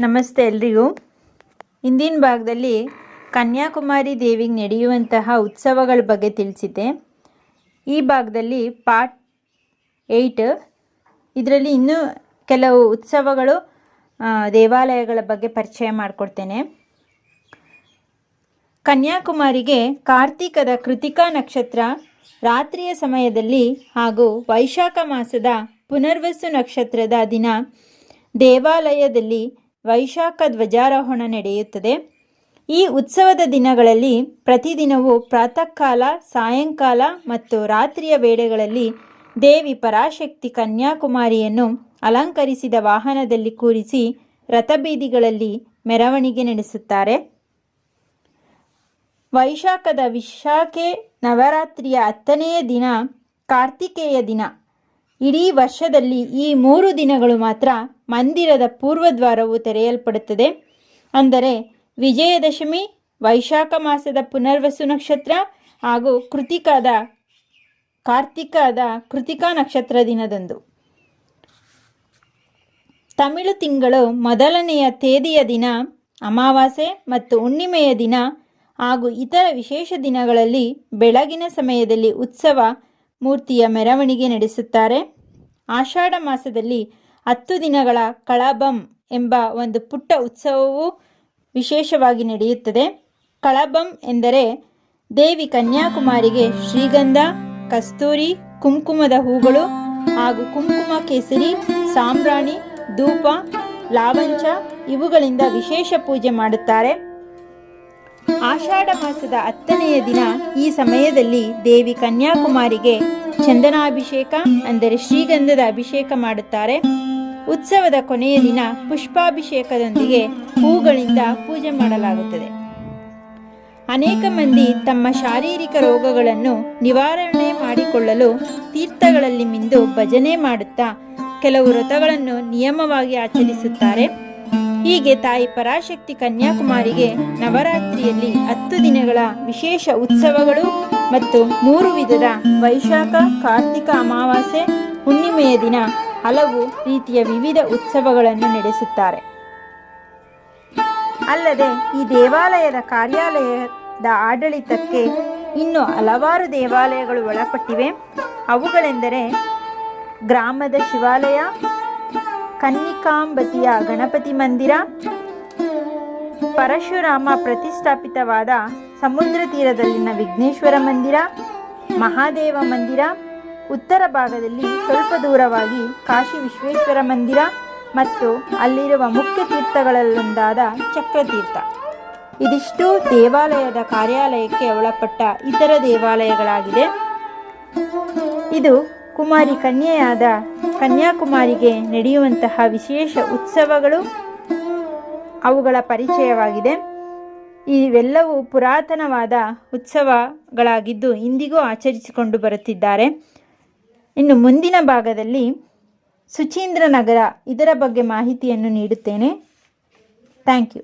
ನಮಸ್ತೆ ಎಲ್ರಿಗೂ. ಇಂದಿನ ಭಾಗದಲ್ಲಿ ಕನ್ಯಾಕುಮಾರಿ ದೇವಿಗೆ ನಡೆಯುವಂತಹ ಉತ್ಸವಗಳ ಬಗ್ಗೆ ತಿಳಿಸಿದ್ದೆ. ಈ ಭಾಗದಲ್ಲಿ ಪಾರ್ಟ್ ಏಯ್ಟ್ ಇದರಲ್ಲಿ ಇನ್ನೂ ಕೆಲವು ಉತ್ಸವಗಳು ದೇವಾಲಯಗಳ ಬಗ್ಗೆ ಪರಿಚಯ ಮಾಡಿಕೊಡ್ತೇನೆ. ಕನ್ಯಾಕುಮಾರಿಗೆ ಕಾರ್ತಿಕದ ಕೃತಿಕಾ ನಕ್ಷತ್ರ ರಾತ್ರಿಯ ಸಮಯದಲ್ಲಿ ಹಾಗೂ ವೈಶಾಖ ಮಾಸದ ಪುನರ್ವಸು ನಕ್ಷತ್ರದ ದಿನ ದೇವಾಲಯದಲ್ಲಿ ವೈಶಾಖ ಧ್ವಜಾರೋಹಣ ನಡೆಯುತ್ತದೆ. ಈ ಉತ್ಸವದ ದಿನಗಳಲ್ಲಿ ಪ್ರತಿದಿನವೂ ಪ್ರಾತಃ ಕಾಲ ಸಾಯಂಕಾಲ ಮತ್ತು ರಾತ್ರಿಯ ವೇಳೆಗಳಲ್ಲಿ ದೇವಿ ಪರಾಶಕ್ತಿ ಕನ್ಯಾಕುಮಾರಿಯನ್ನು ಅಲಂಕರಿಸಿದ ವಾಹನದಲ್ಲಿ ಕೂರಿಸಿ ರಥಬೀದಿಗಳಲ್ಲಿ ಮೆರವಣಿಗೆ ನಡೆಸುತ್ತಾರೆ. ವೈಶಾಖದ ವಿಶಾಖೆ ನವರಾತ್ರಿಯ ಹತ್ತನೆಯ ದಿನ ಕಾರ್ತಿಕೇಯ ದಿನ. ಇಡೀ ವರ್ಷದಲ್ಲಿ ಈ ಮೂರು ದಿನಗಳು ಮಾತ್ರ ಮಂದಿರದ ಪೂರ್ವದ್ವಾರವು ತೆರೆಯಲ್ಪಡುತ್ತದೆ. ಅಂದರೆ ವಿಜಯದಶಮಿ, ವೈಶಾಖ ಮಾಸದ ಪುನರ್ವಸು ನಕ್ಷತ್ರ ಹಾಗೂ ಕೃತಿಕಾದ, ಕಾರ್ತಿಕದ ಕೃತಿಕಾ ನಕ್ಷತ್ರ ದಿನದಂದು. ತಮಿಳು ತಿಂಗಳು ಮೊದಲನೆಯ ತೇದಿಯ ದಿನ ಅಮಾವಾಸ್ಯೆ ಮತ್ತು ಹುಣ್ಣಿಮೆಯ ದಿನ ಹಾಗೂ ಇತರ ವಿಶೇಷ ದಿನಗಳಲ್ಲಿ ಬೆಳಗಿನ ಸಮಯದಲ್ಲಿ ಉತ್ಸವ ಮೂರ್ತಿಯ ಮೆರವಣಿಗೆ ನಡೆಸುತ್ತಾರೆ. ಆಷಾಢ ಮಾಸದಲ್ಲಿ ಹತ್ತು ದಿನಗಳ ಕಳಬಂ ಎಂಬ ಒಂದು ಪುಟ್ಟ ಉತ್ಸವವು ವಿಶೇಷವಾಗಿ ನಡೆಯುತ್ತದೆ. ಕಳಬಂ ಎಂದರೆ ದೇವಿ ಕನ್ಯಾಕುಮಾರಿಗೆ ಶ್ರೀಗಂಧ, ಕಸ್ತೂರಿ, ಕುಂಕುಮದ ಹೂಗಳು ಹಾಗೂ ಕುಂಕುಮ ಕೇಸರಿ, ಸಾಂಬ್ರಾಣಿ, ಧೂಪ, ಲಾವಂಚ ಇವುಗಳಿಂದ ವಿಶೇಷ ಪೂಜೆ ಮಾಡುತ್ತಾರೆ. ಆಷಾಢ ಮಾಸದ ಹತ್ತನೆಯ ದಿನ ಈ ಸಮಯದಲ್ಲಿ ದೇವಿ ಕನ್ಯಾಕುಮಾರಿಗೆ ಚಂದನಾಭಿಷೇಕ ಅಂದರೆ ಶ್ರೀಗಂಧದ ಅಭಿಷೇಕ ಮಾಡುತ್ತಾರೆ. ಉತ್ಸವದ ಕೊನೆಯ ದಿನ ಪುಷ್ಪಾಭಿಷೇಕದೊಂದಿಗೆ ಹೂಗಳಿಂದ ಪೂಜೆ ಮಾಡಲಾಗುತ್ತದೆ. ಅನೇಕ ಮಂದಿ ತಮ್ಮ ಶಾರೀರಿಕ ರೋಗಗಳನ್ನು ನಿವಾರಣೆ ಮಾಡಿಕೊಳ್ಳಲು ತೀರ್ಥಗಳಲ್ಲಿ ಮಿಂದು ಭಜನೆ ಮಾಡುತ್ತಾ ಕೆಲವು ವ್ರತಗಳನ್ನು ನಿಯಮವಾಗಿ ಆಚರಿಸುತ್ತಾರೆ. ಹೀಗೆ ತಾಯಿ ಪರಾಶಕ್ತಿ ಕನ್ಯಾಕುಮಾರಿಗೆ ನವರಾತ್ರಿಯಲ್ಲಿ ಹತ್ತು ದಿನಗಳ ವಿಶೇಷ ಉತ್ಸವಗಳು ಮತ್ತು ಮೂರು ವಿಧದ ವೈಶಾಖ, ಕಾರ್ತಿಕ, ಅಮಾವಾಸ್ಯೆ, ಹುಣ್ಣಿಮೆಯ ದಿನ ಹಲವು ರೀತಿಯ ವಿವಿಧ ಉತ್ಸವಗಳನ್ನು ನಡೆಸುತ್ತಾರೆ. ಅಲ್ಲದೆ ಈ ದೇವಾಲಯದ ಕಾರ್ಯಾಲಯದ ಆಡಳಿತಕ್ಕೆ ಇನ್ನು ಹಲವಾರು ದೇವಾಲಯಗಳು ಒಳಪಟ್ಟಿವೆ. ಅವುಗಳೆಂದರೆ ಗ್ರಾಮದ ಶಿವಾಲಯ, ಕನ್ನಿಕಾಂಬತಿಯ ಗಣಪತಿ ಮಂದಿರ, ಪರಶುರಾಮ ಪ್ರತಿಷ್ಠಾಪಿತವಾದ ಸಮುದ್ರ ತೀರದಲ್ಲಿನ ವಿಘ್ನೇಶ್ವರ ಮಂದಿರ, ಮಹಾದೇವ ಮಂದಿರ ಉತ್ತರ ಭಾಗದಲ್ಲಿ ಸ್ವಲ್ಪ ದೂರವಾಗಿ ಕಾಶಿ ವಿಶ್ವೇಶ್ವರ ಮಂದಿರ ಮತ್ತು ಅಲ್ಲಿರುವ ಮುಖ್ಯ ತೀರ್ಥಗಳಲ್ಲೊಂದಾದ ಚಕ್ರತೀರ್ಥ. ಇದಿಷ್ಟು ದೇವಾಲಯದ ಕಾರ್ಯಾಲಯಕ್ಕೆ ಒಳಪಟ್ಟ ಇತರ ದೇವಾಲಯಗಳಾಗಿದೆ ಇದು ಕುಮಾರಿ ಕನ್ಯೆಯಾದ ಕನ್ಯಾಕುಮಾರಿಗೆ ನಡೆಯುವಂತಹ ವಿಶೇಷ ಉತ್ಸವಗಳು ಅವುಗಳ ಪರಿಚಯವಾಗಿದೆ. ಇವೆಲ್ಲವೂ ಪುರಾತನವಾದ ಉತ್ಸವಗಳಾಗಿದ್ದು ಇಂದಿಗೂ ಆಚರಿಸಿಕೊಂಡು ಬರುತ್ತಿದ್ದಾರೆ. ಇನ್ನು ಮುಂದಿನ ಭಾಗದಲ್ಲಿ ಸುಚೀಂದ್ರ ನಗರ ಇದರ ಬಗ್ಗೆ ಮಾಹಿತಿಯನ್ನು ನೀಡುತ್ತೇನೆ. Thank you